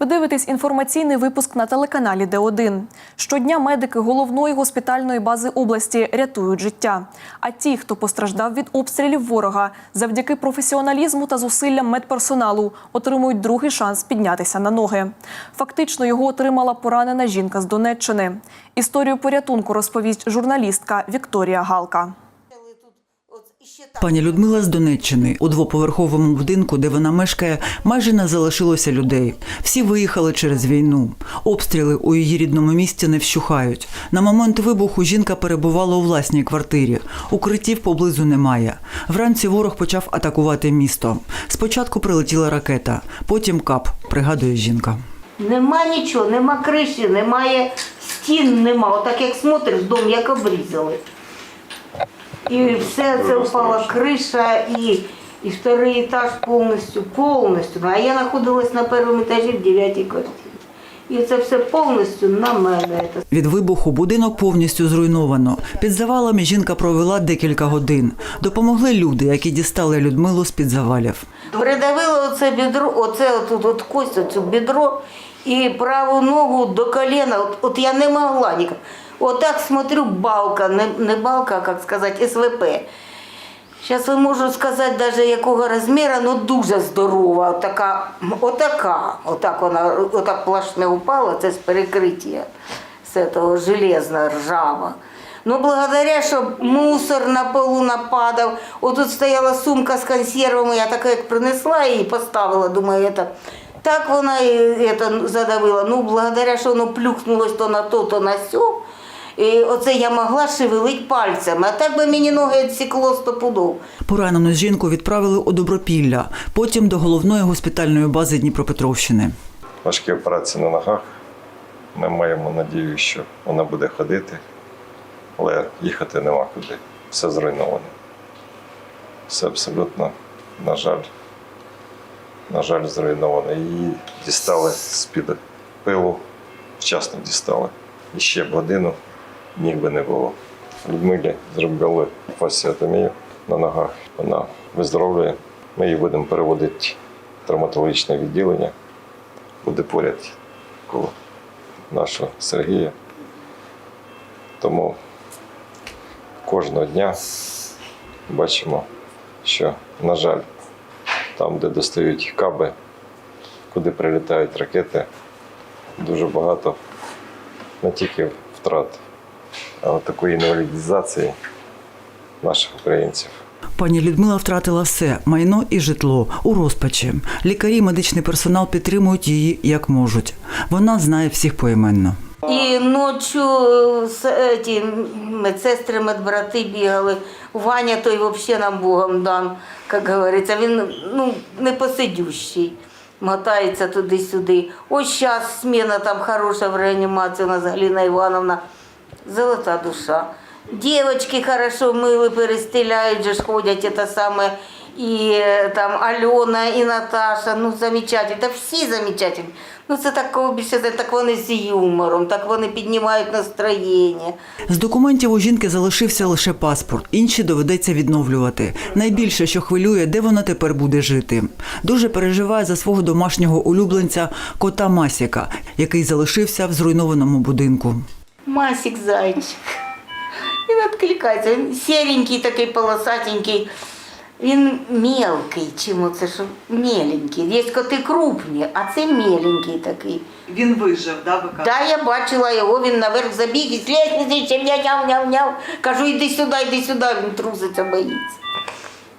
Ви дивитесь інформаційний випуск на телеканалі Д1. Щодня медики головної госпітальної бази області рятують життя. А ті, хто постраждав від обстрілів ворога, завдяки професіоналізму та зусиллям медперсоналу, отримують другий шанс піднятися на ноги. Фактично його отримала поранена жінка з Донеччини. Історію порятунку розповість журналістка Вікторія Галка. Пані Людмила з Донеччини у двоповерховому будинку, де вона мешкає, майже не залишилося людей. Всі виїхали через війну. Обстріли у її рідному місті не вщухають. На момент вибуху жінка перебувала у власній квартирі. Укриттів поблизу немає. Вранці ворог почав атакувати місто. Спочатку прилетіла ракета, потім кап, пригадує жінка. Нема нічого, нема криші, немає стін, нема. Отак як смотриш, дом як обрізали. І все це впала криша і, і второй етаж повністю, повністю. А я знаходилась на першому етажі в дев'ятій квартирі. І це все повністю на мене. Від вибуху будинок повністю зруйновано. Під завалами жінка провела декілька годин. Допомогли люди, які дістали Людмилу з під завалів. Придавило оце бідро, оце отут от кость, оцю бідро і праву ногу до коліна. От, от я не могла ніяк. Отак смотрю, балка, не, не балка, а як сказати, СВП. Зараз не можу сказати навіть якого розміру, ну дуже здорова. Отака, отака, отак вона, отак плашне упала, це з перекриття з того железна, ржава. Ну, благодаря, що мусор на полу нападав. Отут стояла сумка з консервами, я така як принесла і поставила, думаю, це. Так вона і задавила. Ну, благодаря, що воно плюхнулось то на то, то на сьо. І оце я могла шевелити пальцями, а так би мені ноги відсікло стопудов. Поранену жінку відправили у Добропілля, потім до головної госпітальної бази Дніпропетровщини. важкі операції на ногах. Ми маємо надію, що вона буде ходити, але їхати нема куди. Все зруйновано. Все абсолютно, на жаль, на жаль, зруйновано. Її дістали з-під пилу, вчасно дістали. І ще б годину ніг би не було. Людмилі зробили фасіатомію на ногах. Вона виздоровлює. Ми її будемо переводити в травматологічне відділення буде поряд коло нашого Сергія. Тому кожного дня бачимо, що, на жаль, там, де достають каби, куди прилітають ракети, дуже багато не тільки втрат, от такої інвалідизації наших українців. Пані Людмила втратила все майно і житло у розпачі. Лікарі, і медичний персонал підтримують її як можуть. Вона знає всіх поіменно. І ночі ці медсестри, медбрати бігали. Ваня той взагалі нам Богом дан, як говориться, він ну, непосидющий. Мотається туди-сюди. Ось зараз сміна там хороша в реанімації у нас Галина Івановна. Золота душа. Дівчатки хорошо мили, перестеляють, же ж ходять це саме. І е, там Альона, і Наташа, ну замечательно, та всі замечательні. Ну це такого більше, так вони з юмором, так вони піднімають настроєння. З документів у жінки залишився лише паспорт, інші доведеться відновлювати. Найбільше, що хвилює, де вона тепер буде жити. Дуже переживає за свого домашнього улюбленця кота Масіка, який залишився в зруйнованому будинку. Масик зайчик. Він відкликається. Він серенький такий полосатенький. Він мелкий, чим оце що меленький. Є коти крупні, а це меленький такий. Він вижив, да, ви Да, я бачила його, він наверх забіг і з лестниці, няв няв няв Кажу, йди сюди, йди сюди, він труситься, боїться.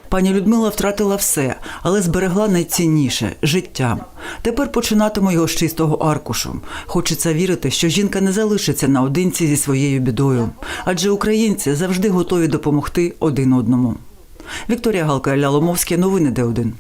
Пані Людмила втратила все, але зберегла найцінніше життя. Тепер починатиму його з чистого аркушу. Хочеться вірити, що жінка не залишиться наодинці зі своєю бідою, адже українці завжди готові допомогти один одному. Вікторія Галка Ляломовське, новини Д1.